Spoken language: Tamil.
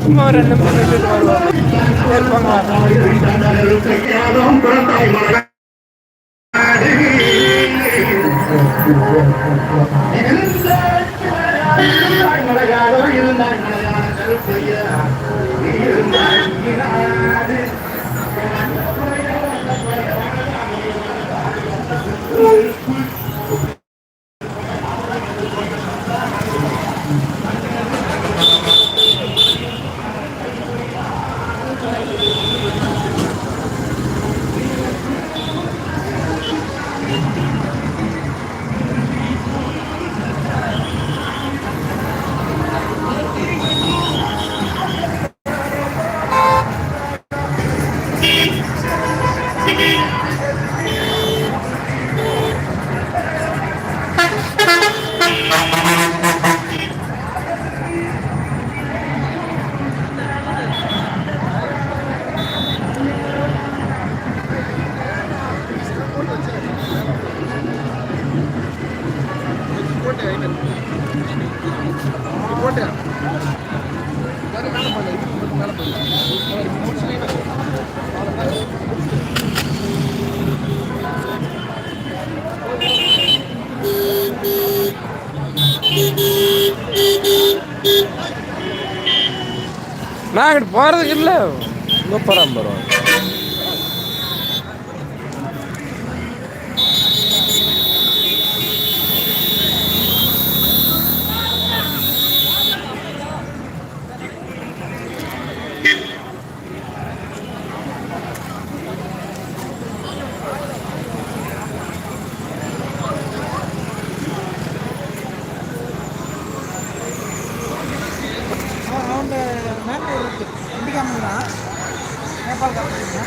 சும்மா ஒரு ரெண்டு நிமிஷம் நின்றுட்டு வருவாங்க இருப்பாங்க நான் அங்கிட்டு போகிறதுக்கு இல்லை. இங்கே போகிறோம் மேட்டூர் இருக்குது இண்டிகாமன் தான் நேபாள் காரங்க